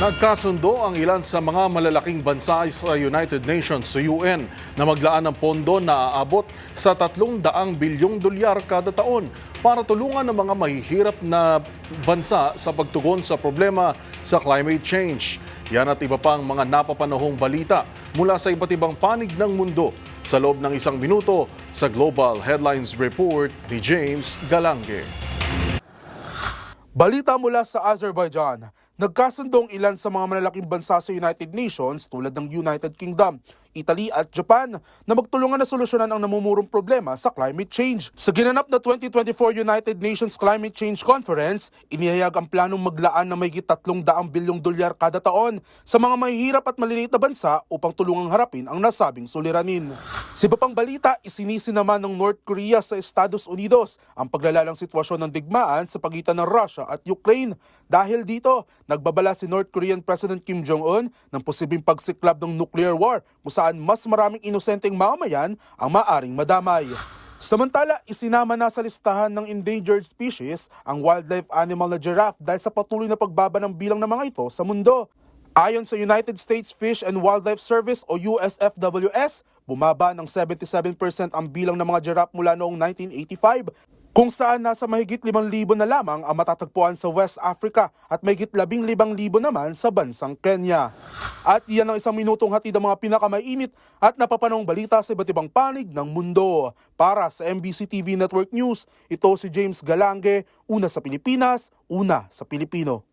Nagkasundo ang ilan sa mga malalaking bansa sa United Nations sa UN na maglaan ng pondo na aabot sa 300 bilyong dolyar kada taon para tulungan ang mga mahihirap na bansa sa pagtugon sa problema sa climate change. Yan at iba pang mga napapanahong balita mula sa iba't ibang panig ng mundo sa loob ng isang minuto sa Global Headlines Report ni James Galange. Balita mula sa Azerbaijan, nagkasundong ilan sa mga malalaking bansa sa United Nations tulad ng United Kingdom, Italy at Japan na magtulungan na solusyonan ang namumurong problema sa climate change. Sa ginanap na 2024 United Nations Climate Change Conference, inihayag ang planong maglaan ng mayigit 300 bilyong dolyar kada taon sa mga mahihirap at maliliit na bansa upang tulungang harapin ang nasabing suliranin. Sa iba pang balita, isinisi naman ng North Korea sa Estados Unidos ang paglalalang sitwasyon ng digmaan sa pagitan ng Russia at Ukraine. Dahil dito, nagbabala si North Korean President Kim Jong-un ng posibleng pagsiklab ng nuclear war kung saan mas maraming inosenteng mamamayan ang maaring madamay. Samantala, isinama na sa listahan ng endangered species ang wildlife animal na giraffe dahil sa patuloy na pagbaba ng bilang ng mga ito sa mundo. Ayon sa United States Fish and Wildlife Service o USFWS, bumaba ng 77% ang bilang ng mga giraffe mula noong 1985 kung saan nasa mahigit 5,000 na lamang ang matatagpuan sa West Africa at mahigit 15,000 naman sa bansang Kenya. At iyan ang isang minutong hatid ang mga pinakamainit at napapanong balita sa iba't ibang panig ng mundo. Para sa MBC TV Network News, ito si James Galange, una sa Pilipinas, una sa Pilipino.